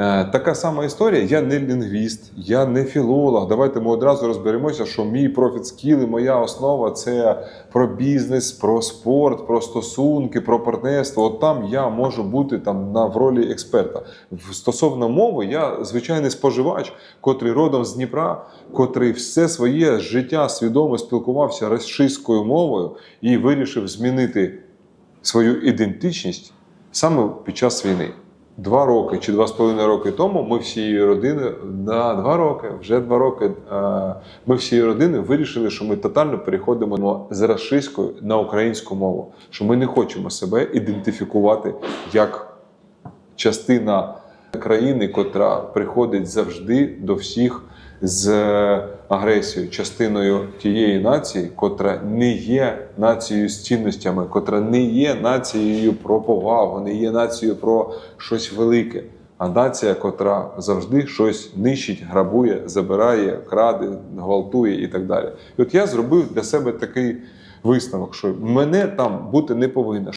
Е, Така сама історія. Я не лінгвіст, я не філолог. Давайте ми одразу розберемося, що мій профіт скіл і моя основа це про бізнес, про спорт, про стосунки, про партнерство. От там я можу бути там на в ролі експерта. Стосовно мови, я звичайний споживач, котрий родом з Дніпра, котрий все своє життя свідомо спілкувався російською мовою і вирішив змінити свою ідентичність саме під час війни. Два роки чи два з половиною роки тому ми всією родиною на два роки, вже два роки. е, Ми всією родиною вирішили, що ми тотально переходимо з рашистської на українську мову. Що ми не хочемо себе ідентифікувати як частина країни, котра приходить завжди до всіх з агресією, частиною тієї нації, котра не є нацією з цінностями, котра не є нацією про повагу, не є нацією про щось велике. А нація, котра завжди щось нищить, грабує, забирає, краде, гвалтує і так далі. І от я зробив для себе такий висновок, що мене там бути не повинно.